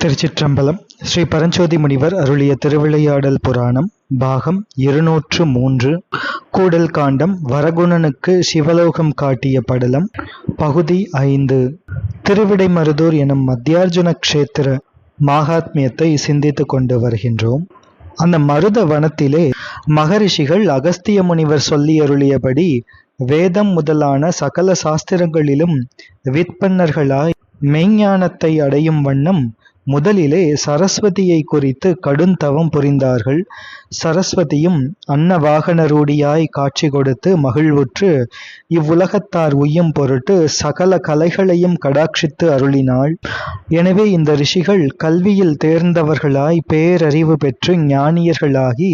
திருச்சிற்றம்பலம் ஸ்ரீ பரஞ்சோதி முனிவர் அருளிய திருவிளையாடல் புராணம் பாகம் இருநூற்று மூன்று கூடல் காண்டம் வரகுணனுக்கு சிவலோகம் காட்டிய படலம் பகுதி ஐந்து. திருவிடைமருதூர் எனும் மத்தியார்ஜுன கஷேத்திர மாகாத்மியத்தை சிந்தித்துக் கொண்டு வருகின்றோம். அந்த மருத வனத்திலே மகரிஷிகள் அகஸ்திய முனிவர் சொல்லி அருளியபடி வேதம் முதலான சகல சாஸ்திரங்களிலும் விற்பன்னர்களாய் மெய்ஞானத்தை அடையும் வண்ணம் முதலிலே சரஸ்வதியை குறித்து கடுந்தவம் புரிந்தார்கள். சரஸ்வதியும் அன்னவாகனரூடியாய் காட்சி கொடுத்து மகிழ்வுற்று இவ்வுலகத்தார் உய்யும் பொருட்டு சகல கலைகளையும் கடாட்சித்து அருளினாள். எனவே இந்த ரிஷிகள் கல்வியில் தேர்ந்தவர்களாய் பேரறிவு பெற்று ஞானியர்களாகி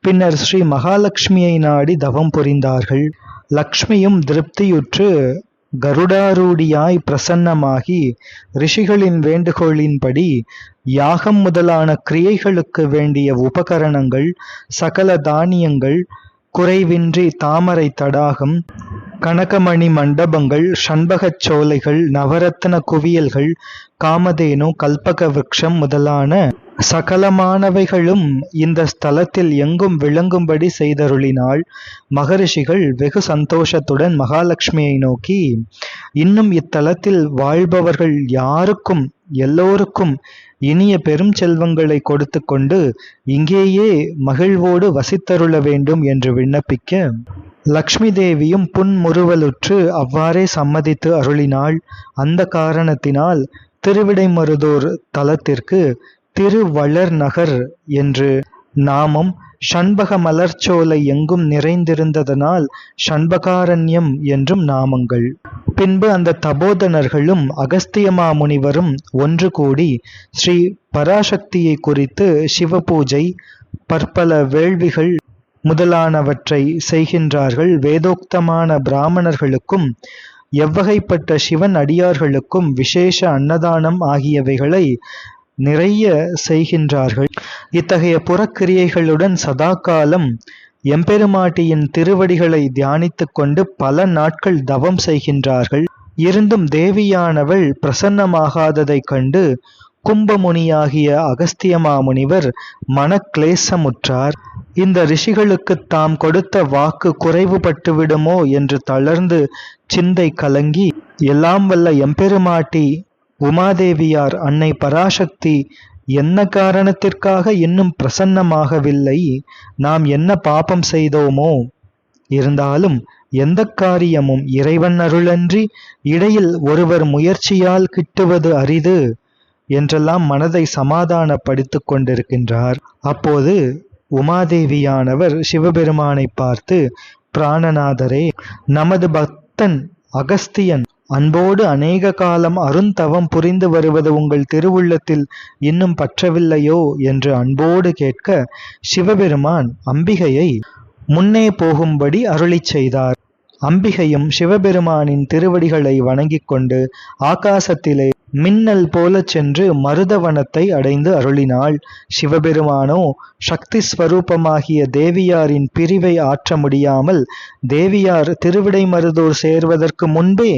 பின்னர் ஸ்ரீ மகாலட்சுமியை நாடி தவம் புரிந்தார்கள். லக்ஷ்மியும் திருப்தியுற்று கருடாரூடியாய் பிரசன்னமாகி ரிஷிகளின் வேண்டுகோளின்படி யாகம் முதலான கிரியைகளுக்கு வேண்டிய உபகரணங்கள் சகல தானியங்கள் குறைவின்றி தாமரை தடாகம் கனகமணி மண்டபங்கள் ஷண்பகச் சோலைகள் நவரத்ன குவியல்கள் காமதேனு கல்பக விருட்சம் முதலான சகலமானவைகளும் இந்த ஸ்தலத்தில் எங்கும் விளங்கும்படி செய்தருளினாள் மகரிஷிகள் வெகு சந்தோஷத்துடன் மகாலட்சுமியை நோக்கி இன்னும் இத்தலத்தில் வாழ்பவர்கள் யாருக்கும் எல்லோருக்கும் இனிய பெரும் செல்வங்களை கொடுத்து கொண்டு இங்கேயே மகிழ்வோடு வசித்தருள வேண்டும் என்று விண்ணப்பிக்க லக்ஷ்மி தேவியும் புன்முறுவலுற்று அவ்வாறே சம்மதித்து அருளினாள். அந்த காரணத்தினால் திருவிடைமருதூர் தலத்திற்கு திருவளர் நகர் என்று நாமம் ஷண்பக மலர்ச்சோலை எங்கும் நிறைந்திருந்ததனால் ஷண்பகாரண்யம் என்றும் நாமங்கள். பின்பு அந்த தபோதனர்களும் அகஸ்தியமா முனிவரும் ஒன்று கூடி ஸ்ரீ பராசக்தியை குறித்து சிவபூஜை பற்பல வேள்விகள் முதலானவற்றை செய்கின்றார்கள். வேதோக்தமான பிராமணர்களுக்கும் எவ்வகைப்பட்ட சிவன் அடியார்களுக்கும் விசேஷ அன்னதானம் ஆகியவைகளை நிறைய செய்கின்றார்கள். இத்தகைய புறக்கிரியைகளுடன் சதா காலம் எம்பெருமாட்டியின் திருவடிகளை தியானித்துக் கொண்டு பல நாட்கள் தவம் செய்கின்றார்கள். இருந்தும் தேவியானவள் பிரசன்னமாகாததைக் கண்டு கும்பமுனியாகிய அகஸ்தியமா முனிவர் மனக்லேசமுற்றார். இந்த ரிஷிகளுக்கு தாம் கொடுத்த வாக்கு குறைவுபட்டு விடுமோ என்று தளர்ந்து சிந்தை கலங்கி எல்லாம் வல்ல எம்பெருமாட்டி உமாதேவியார் அன்னை பராசக்தி என்ன காரணத்திற்காக இன்னும் பிரசன்னமாகவில்லை? நாம் என்ன பாபம் செய்தோமோ? இருந்தாலும் எந்த காரியமும் இறைவன் அருளன்றி இடையில் ஒருவர் முயற்சியால் கிட்டுவது அரிது? என்றெல்லாம் மனதை சமாதானப்படுத்தி கொண்டிருக்கின்றார். அப்போது உமாதேவியானவர் சிவபெருமானை பார்த்து பிராணநாதரே நமது பக்தன் அகஸ்தியன் அன்போடு அநேக காலம் அருந்தவம் புரிந்து வருவது உங்கள் திருவுள்ளத்தில் இன்னும் பற்றவில்லையோ என்று அன்போடு கேட்க சிவபெருமான் அம்பிகையை முன்னே போகும்படி அருளிச் செய்தார். அம்பிகையும் சிவபெருமானின் திருவடிகளை வணங்கிக் கொண்டு ஆகாசத்திலே மின்னல் போலச் சென்று மருதவனத்தை அடைந்து அருளினாள். சிவபெருமானோ சக்தி ஸ்வரூபமாகிய தேவியாரின் பிரிவை ஆற்ற முடியாமல் தேவியார் திருவிடைமருதூர் சேர்வதற்கு முன்பே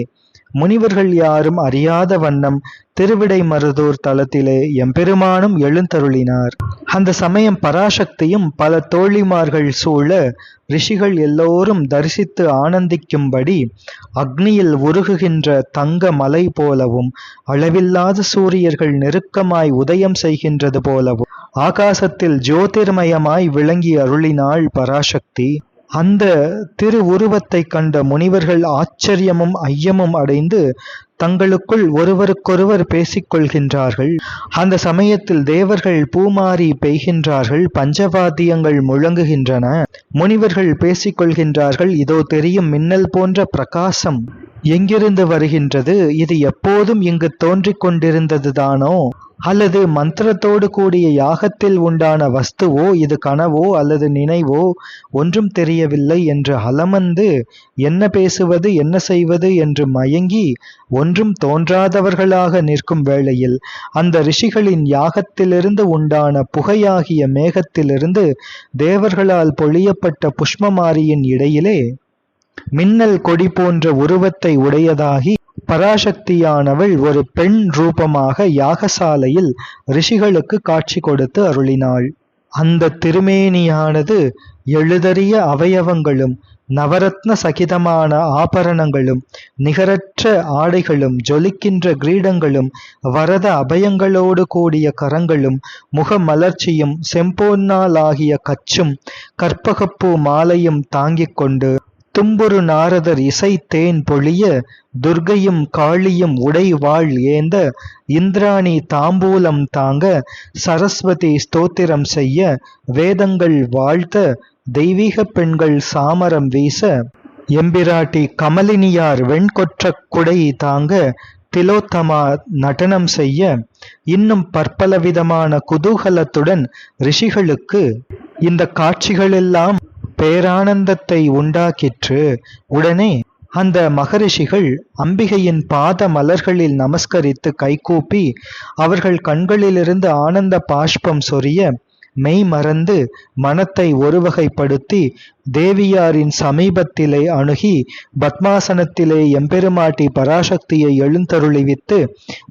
முனிவர்கள் யாரும் அறியாத வண்ணம் திருவிடைமருதூர் தலத்திலே எம்பெருமானும் எழுந்தருளினார். அந்த சமயம் பராசக்தியும் பல தோழிமார்கள் சூழ ரிஷிகள் எல்லோரும் தரிசித்து ஆனந்திக்கும்படி அக்னியில் உருகுகின்ற தங்க மலை போலவும் அளவில்லாத சூரியர்கள் நெருக்கமாய் உதயம் செய்கின்றது போலவும் ஆகாசத்தில் ஜோதிர்மயமாய் விளங்கி அருளினாள் பராசக்தி. அந்த திரு உருவத்தை கண்ட முனிவர்கள் ஆச்சரியமும் ஐயமும் அடைந்து தங்களுக்குள் ஒருவருக்கொருவர் பேசிக்கொள்கின்றார்கள். அந்த சமயத்தில் தேவர்கள் பூமாரி பெய்கின்றார்கள் பஞ்சவாத்தியங்கள் முழங்குகின்றன. முனிவர்கள் பேசிக்கொள்கின்றார்கள் இதோ தெரியும் மின்னல் போன்ற பிரகாசம். எங்கிருந்து வருகின்றது? இது எப்போதும் இங்கு தோன்றிக் கொண்டிருந்ததுதானோ அல்லது மந்திரத்தோடு கூடிய யாகத்தில் உண்டான வஸ்துவோ இது கனவோ அல்லது நினைவோ? ஒன்றும் தெரியவில்லை என்று அலமந்து என்ன பேசுவது என்ன செய்வது என்று மயங்கி ஒன்றும் தோன்றாதவர்களாக நிற்கும் வேளையில் அந்த ரிஷிகளின் யாகத்திலிருந்து உண்டான புகையாகிய மேகத்திலிருந்து தேவர்களால் பொழியப்பட்ட புஷ்பமாரியின் இடையிலே மின்னல் கொடி போன்ற உருவத்தை உடையதாகி பராசக்தியானவள் ஒரு பெண் ரூபமாக யாகசாலையில் ரிஷிகளுக்கு காட்சி கொடுத்து அருளினாள். அந்த திருமேனியானது எழுதறிய அவயவங்களும் நவரத்ன சகிதமான ஆபரணங்களும் நிகரற்ற ஆடைகளும் ஜொலிக்கின்ற கிரீடங்களும் வரத அபயங்களோடு கூடிய கரங்களும் முக மலர்ச்சியும் செம்பொன்னாலாகிய கச்சும் கற்பகப்பூ மாலையும் தாங்கிக் கொண்டு தும்புரு நாரதர் இசை தேன் பொழிய துர்க்கையும் காளியும் உடை வாழ் ஏந்த இந்திராணி தாம்பூலம் தாங்க சரஸ்வதி ஸ்தோத்திரம் செய்ய வேதங்கள் வாழ்த்த தெய்வீக பெண்கள் சாமரம் வீச எம்பிராட்டி கமலினியார் வெண்கொற்ற குடை தாங்க திலோத்தமா நடனம் செய்ய இன்னும் பற்பலவிதமான குதூகலத்துடன் ரிஷிகளுக்கு இந்த காட்சிகளெல்லாம் பேரானந்தத்தை உண்டாக்கிற்று. உடனே அந்த மகரிஷிகள் அம்பிகையின் பாத மலர்களில் நமஸ்கரித்து கைகூப்பி அவர்கள் கண்களிலிருந்து ஆனந்த பாஷ்பம் சொரிய மெய் மறந்து மனத்தை ஒருவகைப்படுத்தி தேவியாரின் சமீபத்திலே அணுகி பத்மாசனத்திலே எம்பெருமாட்டி பராசக்தியை எழுந்தருளிவித்து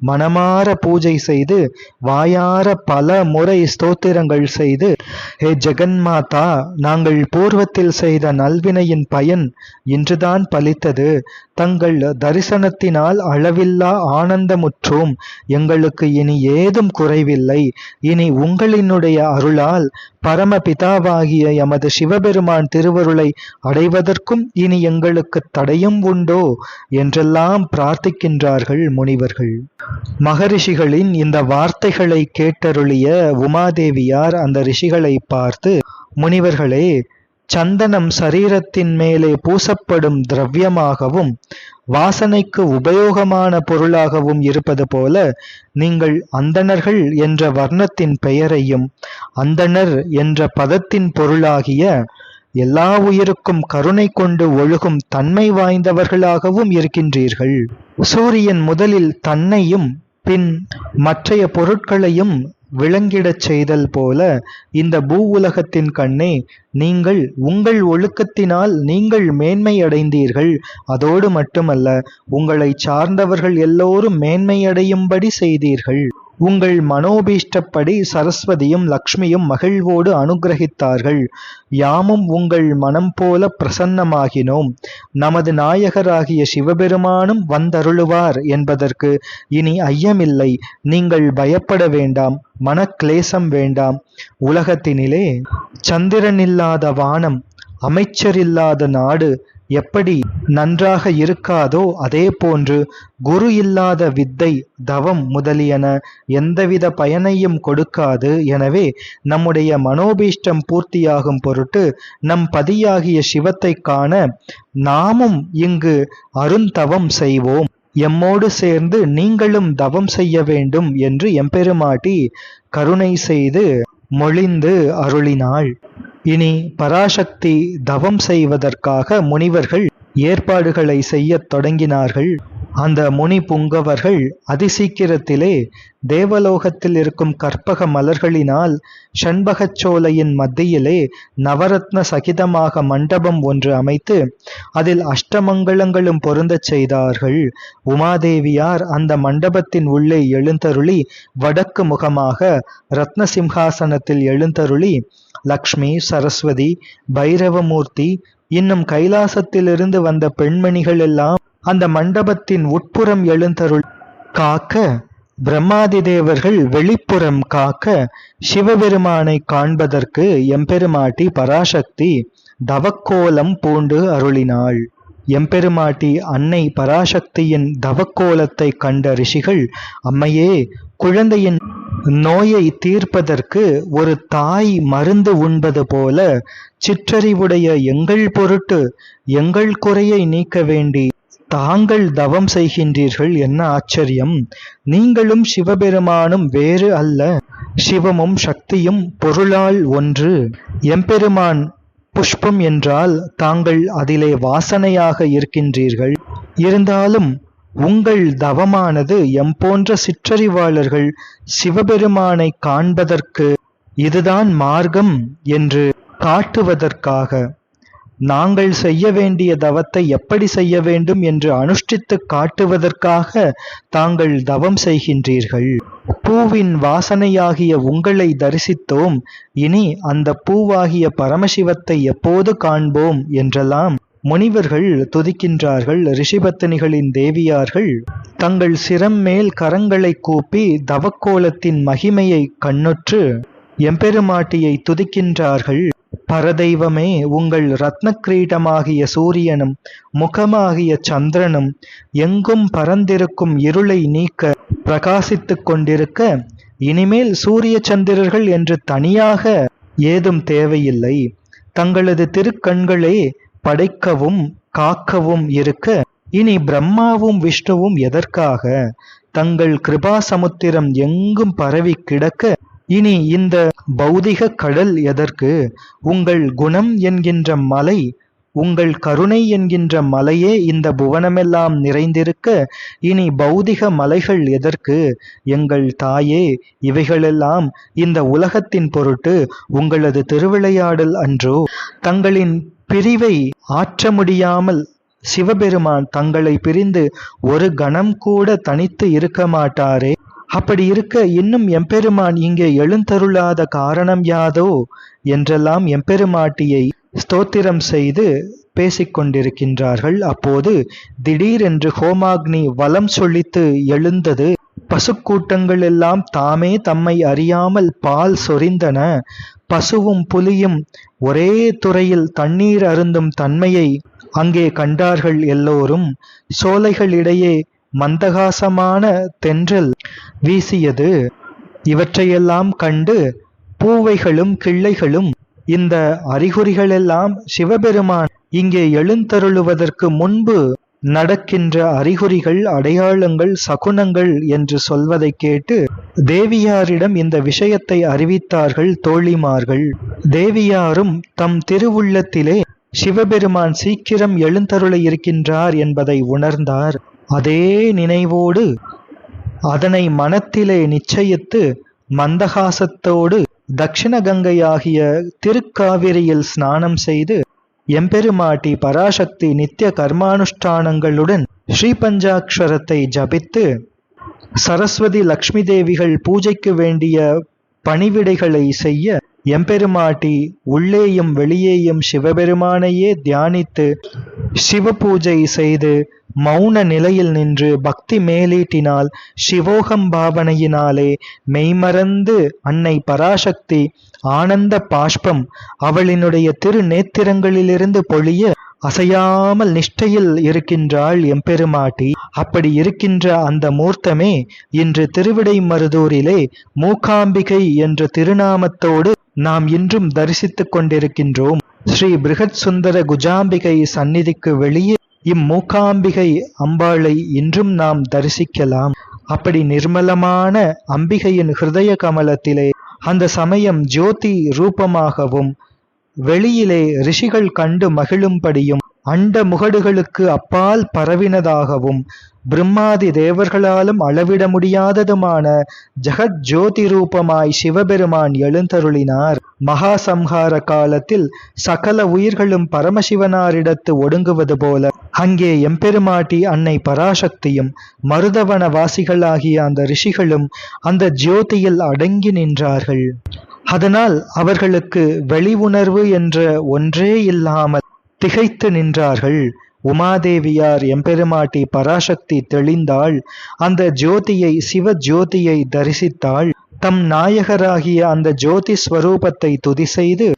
மனமார பூஜை செய்து வாயார பல முறை ஸ்தோத்திரங்கள் செய்து ஹே ஜெகன்மாதா நாங்கள் பூர்வத்தில் செய்த நல்வினையின் பயன் இன்றுதான் பலித்தது. தங்கள் தரிசனத்தினால் அளவில்லா ஆனந்தமுற்றோம். எங்களுக்கு இனி ஏதும் குறைவில்லை. இனி உங்களினுடைய அருளால் பரமபிதாவாகிய எமது சிவபெருமான் திருவருளை அடைவதற்கும் இனி எங்களுக்கு தடையும் உண்டோ? என்றெல்லாம் பிரார்த்திக்கின்றார்கள் முனிவர்கள். மகரிஷிகளின் இந்த வார்த்தைகளை கேட்டருளிய உமாதேவியார் அந்த ரிஷிகளை பார்த்து முனிவர்களே சந்தனம் சரீரத்தின் மேலே பூசப்படும் திரவியமாகவும் வாசனைக்கு உபயோகமான பொருளாகவும் இருப்பது போல நீங்கள் அந்தணர்கள் என்ற வர்ணத்தின் பெயரையும் அந்தணர் என்ற பதத்தின் பொருளாகிய எல்லா உயிருக்கும் கருணை கொண்டு ஒழுகும் தன்மை வாய்ந்தவர்களாகவும் இருக்கின்றீர்கள். சூரியன் முதலில் தன்னையும் பின் மற்றைய பொருட்களையும் விளங்கிடச் செய்தல் போல இந்த பூ உலகத்தின் கண்ணே நீங்கள் உங்கள் ஒழுக்கத்தினால் நீங்கள் மேன்மை அடைந்தீர்கள் அதோடு மட்டுமல்ல உங்களை சார்ந்தவர்கள் எல்லோரும் மேன்மையடையும்படி செய்தீர்கள். உங்கள் மனோபீஷ்டப்படி சரஸ்வதியும் லக்ஷ்மியும் மகிழ்வோடு அனுகிரகித்தார்கள். யாமும் உங்கள் மனம் போல பிரசன்னமாகினோம். நமது நாயகராகிய சிவபெருமானும் வந்தருளுவார் என்பதற்கு இனி ஐயமில்லை. நீங்கள் பயப்பட வேண்டாம் மனக்லேசம் வேண்டாம். உலகத்தினிலே சந்திரனில்லாத வானம் அமைச்சரில்லாத நாடு எப்படி நன்றாக இருக்காதோ அதே போன்று குரு இல்லாத வித்தை தவம் முதலியன எந்தவித பயனையும் கொடுக்காது. எனவே நம்முடைய மனோபீஷ்டம் பூர்த்தியாகும் பொருட்டு நம் பதியாகிய சிவத்தை காண நாமும் இங்கு அருந்தவம் செய்வோம். எம்மோடு சேர்ந்து நீங்களும் தவம் செய்ய வேண்டும் என்று எம்பெருமாட்டி கருணை செய்து மொழிந்து அருளினாள். இனி பராசக்தி தவம் செய்வதற்காக முனிவர்கள் ஏற்பாடுகளை செய்யத் தொடங்கினார்கள். அந்த முனி புங்கவர்கள் அதிசீக்கிரத்திலே தேவலோகத்தில் இருக்கும் கற்பக மலர்களினால் சண்பகச்சோலையின் மத்தியிலே நவரத்ன சகிதமாக மண்டபம் ஒன்று அமைத்து அதில் அஷ்டமங்கலங்களும் பொருந்தச் செய்தார்கள். உமாதேவியார் அந்த மண்டபத்தின் உள்ளே எழுந்தருளி வடக்கு முகமாக ரத்ன சிம்ஹாசனத்தில் எழுந்தருளி லக்ஷ்மி சரஸ்வதி பைரவமூர்த்தி இன்னும் கைலாசத்திலிருந்து வந்த பெண்மணிகள் எல்லாம் அந்த மண்டபத்தின் உட்புறம் எழுந்தருள் காக்க பிரம்மாதி தேவர்கள் வெளிப்புறம் காக்க சிவபெருமானை காண்பதற்கு எம்பெருமாட்டி பராசக்தி தவக்கோலம் பூண்டு அருளினாள். எம்பெருமாட்டி அன்னை பராசக்தியின் தவக்கோலத்தை கண்ட ரிஷிகள் அம்மையே குழந்தையின் நோயை தீர்ப்பதற்கு ஒரு தாய் மருந்து உண்பது போல சிற்றறிவுடைய எங்கள் பொருட்டு எங்கள் குறையை நீக்க வேண்டி தாங்கள் தவம் செய்கின்றீர்கள் என்ன ஆச்சரியம்? நீங்களும் சிவபெருமானும் வேறு அல்ல. சிவமும் சக்தியும் பொருளால் ஒன்று. எம்பெருமான் புஷ்பம் என்றால் தாங்கள் அதிலே வாசனையாக இருக்கின்றீர்கள். இருந்தாலும் உங்கள் தவமானது எம்போன்ற சிற்றறிவாளர்கள் சிவபெருமானை காண்பதற்கு இதுதான் மார்க்கம் என்று காட்டுவதற்காக. நாங்கள் செய்ய வேண்டிய தவத்தை எப்படி செய்ய வேண்டும் என்று அனுஷ்டித்துக் காட்டுவதற்காக தாங்கள் தவம் செய்கின்றீர்கள். பூவின் வாசனையாகிய உங்களை தரிசித்தோம். இனி அந்த பூவாகிய பரமசிவத்தை எப்போது காண்போம் என்றெல்லாம் முனிவர்கள் துதிக்கின்றார்கள் ரிஷிபத்தினிகளின் தேவியார்கள். தங்கள் சிரம் மேல் கரங்களை கூப்பி தவக்கோலத்தின் மகிமையை கண்ணுற்று எம்பெருமாட்டியை துதிக்கின்றார்கள். பரதெய்வமே உங்கள் ரத்ன கிரீடமாகிய சூரியனும் முகமாகிய சந்திரனும் எங்கும் பரந்திருக்கும் இருளை நீக்க பிரகாசித்துக் கொண்டிருக்க இனிமேல் சூரிய சந்திரர்கள் என்று தனியாக ஏதும் தேவையில்லை. தங்களது திருக்கண்களே படைக்கவும் காக்கவும் இருக்க இனி பிரம்மாவும் விஷ்ணுவும் எதற்காக? தங்கள் கிருபா சமுத்திரம் எங்கும் பரவி கிடக்க இனி இந்த பௌதிக கடல் எதற்கு? உங்கள் குணம் என்கின்ற மலை உங்கள் கருணை என்கின்ற மலையே இந்த புவனமெல்லாம் நிறைந்திருக்க இனி பௌதிக மலைகள் எதற்கு? எங்கள் தாயே இவைகளெல்லாம் இந்த உலகத்தின் பொருட்டு உங்களது திருவிளையாடல் அன்றோ. தங்களின் பிரிவை ஆற்ற முடியாமல் சிவபெருமான் தங்களை பிரிந்து ஒரு கணம் கூட தனித்து இருக்க மாட்டாரே. அப்படி இருக்க இன்னும் எம்பெருமான் இங்கே எழுந்தருளாத காரணம் யாதோ? என்றெல்லாம் எம்பெருமாட்டியை ஸ்தோத்திரம் செய்து பேசிக்கொண்டிருக்கின்றார்கள். அப்போது திடீரென்று ஹோமாக்னி வலம் சொல்லித்து எழுந்தது. பசுக்கூட்டங்கள் எல்லாம் தாமே தம்மை அறியாமல் பால் சொரிந்தன. பசுவும் புலியும் ஒரே துறையில் தண்ணீர் அருந்தும் தன்மையை அங்கே கண்டார்கள் எல்லோரும். சோலைகளிடையே மந்தகாசமான தென்றல் வீசியது. இவற்றையெல்லாம் கண்டு பூவைகளும் கிள்ளைகளும் இந்த அறிகுறிகளெல்லாம் சிவபெருமான் இங்கே எழுந்தருளுவதற்கு முன்பு நடக்கின்ற அறிகுறிகள் அடையாளங்கள் சகுனங்கள் என்று சொல்வதை கேட்டு தேவியாரிடம் இந்த விஷயத்தை அறிவித்தார்கள் தோழிமார்கள். தேவியாரும் தம் திருவுள்ளத்திலே சிவபெருமான் சீக்கிரம் எழுந்தருள இருக்கின்றார் என்பதை உணர்ந்தார். அதே நினைவோடு அதனை மனத்திலே நிச்சயித்து மந்தகாசத்தோடு தட்சிண கங்கையாகிய திருக்காவிரியில் ஸ்நானம் செய்து எம்பெருமாட்டி பராசக்தி நித்திய கர்மானுஷ்டானங்களுடன் ஸ்ரீபஞ்சாட்சரத்தை ஜபித்து சரஸ்வதி லக்ஷ்மி தேவிகள் பூஜைக்கு வேண்டிய பணிவிடைகளை செய்ய எம்பெருமாட்டி உள்ளேயும் வெளியேயும் சிவபெருமானையே தியானித்து சிவ பூஜை செய்து மௌன நிலையில் நின்று பக்தி மேலீட்டினால் சிவோகம் பாவனையினாலே மெய்மறந்து அன்னை பராசக்தி ஆனந்த பாஷ்பம் அவளினுடைய திரு நேத்திரங்களிலிருந்து பொழிய அசையாமல் நிஷ்டையில் இருக்கின்றாள் எம்பெருமாட்டி. அப்படி இருக்கின்ற அந்த மூர்த்தமே இன்று திருவிடை மருதூரிலே மூகாம்பிகை என்ற திருநாமத்தோடு நாம் இன்றும் தரிசித்துக் கொண்டிருக்கின்றோம். ஸ்ரீ பிருகத் சுந்தர குஜாம்பிகை சந்நிதிக்கு வெளியே இம்மூகாம்பிகை அம்பாளை இன்றும் நாம் தரிசிக்கலாம். அப்படி நிர்மலமான அம்பிகையின் ஹிருதய கமலத்திலே அந்த சமயம் ஜோதி ரூபமாகவும் வெளியிலே ரிஷிகள் கண்டு மகிழும்படியும் அண்ட முகடுகளுக்கு அப்பால் பரவினதாகவும் பிரம்மாதி தேவர்களாலும் அளவிட முடியாததுமான ஜெகத் ஜோதி ரூபமாய் சிவபெருமான் எழுந்தருளினார். மகா சம்ஹார காலத்தில் சகல உயிர்களும் பரமசிவனாரிடத்து ஒடுங்குவது போல அங்கே எம்பெருமாட்டி அன்னை பராசக்தியும் மருதவன வாசிகளாகிய அந்த ரிஷிகளும் அந்த ஜோதியில் அடங்கி நின்றார்கள். அதனால் அவர்களுக்கு வெளி உணர்வு என்ற ஒன்றே இல்லாமல் திகைத்து நின்றார்கள். உமாதேவியார் எம்பெருமாட்டி பராசக்தி தெளிந்தாள். அந்த ஜோதியை சிவ ஜோதியை தரிசித்தாள். தம் நாயகராகிய அந்த ஜோதி ஸ்வரூபத்தை துதி செய்து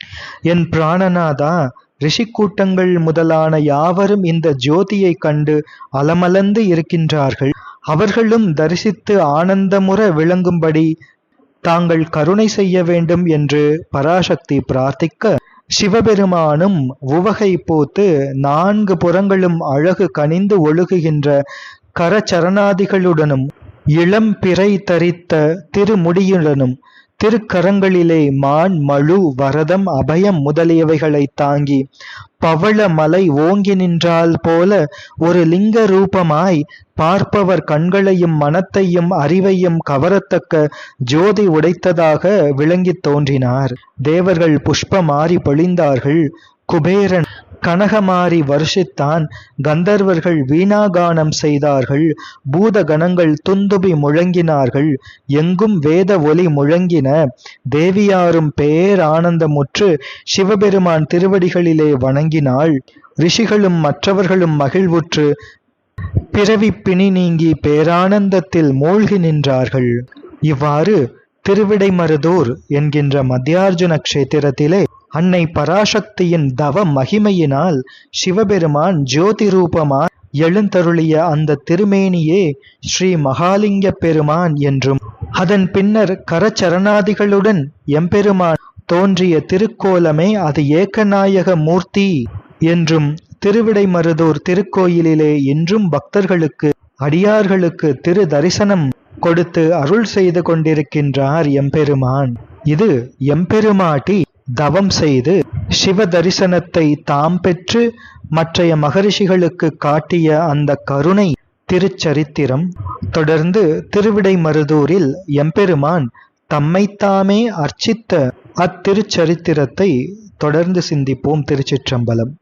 என் பிராணநாதா ரிஷிக்கூட்டங்கள் முதலான யாவரும் இந்த ஜோதியை கண்டு அலமலந்து இருக்கின்றார்கள். அவர்களும் தரிசித்து ஆனந்தமுற விளங்கும்படி தாங்கள் கருணை செய்ய வேண்டும் என்று பராசக்தி பிரார்த்திக்க சிவபெருமானும் உவகை போத்து நான்கு புறங்களும் அழகு கனிந்து ஒழுகுகின்ற கரச்சரணாதிகளுடனும் இளம் பிறை தரித்த திருமுடியுடனும் திருக்கரங்களிலே மான் மழு வரதம் அபயம் முதலியவைகளை தாங்கி பவள மலை ஓங்கி நின்றால் போல ஒரு லிங்க ரூபமாய் பார்ப்பவர் கண்களையும் மனத்தையும் அறிவையும் கவரத்தக்க ஜோதி உடைத்ததாக விளங்கித் தோன்றினார். தேவர்கள் புஷ்ப மாறி பொழிந்தார்கள். குபேரன் கனகமாரி வருஷித்தான் கந்தர்வர்கள் வீணாகானம் செய்தார்கள். பூதகணங்கள் துந்துபி முழங்கினார்கள். எங்கும் வேத ஒலி முழங்கின. தேவியாரும் பேரானந்தமுற்று சிவபெருமான் திருவடிகளிலே வணங்கினாள். ரிஷிகளும் மற்றவர்களும் மகிழ்வுற்று பிறவி பிணி நீங்கி பேரானந்தத்தில் மூழ்கி நின்றார்கள். இவ்வாறு திருவிடைமருதூர் என்கின்ற மத்தியார்ஜுன க்ஷேத்திரத்திலே அன்னை பராசக்தியின் தவ மகிமையினால் சிவபெருமான் ஜோதி ரூபமாய் எழுந்தருளிய அந்த திருமேனியே ஸ்ரீ மகாலிங்க பெருமான் என்றும் அதன் பின்னர் கரச்சரணாதிகளுடன் எம்பெருமான் தோன்றிய திருக்கோலமே அது ஏக்கநாயக மூர்த்தி என்றும் திருவிடைமருதூர் திருக்கோயிலிலே இன்றும் பக்தர்களுக்கு அடியார்களுக்கு திரு தரிசனம் கொடுத்து அருள் செய்து கொண்டிருக்கின்றார் எம்பெருமான். இது எம்பெருமாட்டி தவம் செய்து சிவ தரிசனத்தை தாம் பெற்று மற்றைய மகரிஷிகளுக்கு காட்டிய அந்த கருணை திருச்சரித்திரம் தொடர்ந்து திருவிடைமருதூரில் எம்பெருமான் தம்மைத்தாமே அர்ச்சித்த அத்திருச்சரித்திரத்தை தொடர்ந்து சிந்திப்போம் திருச்சிற்றம்பலம்.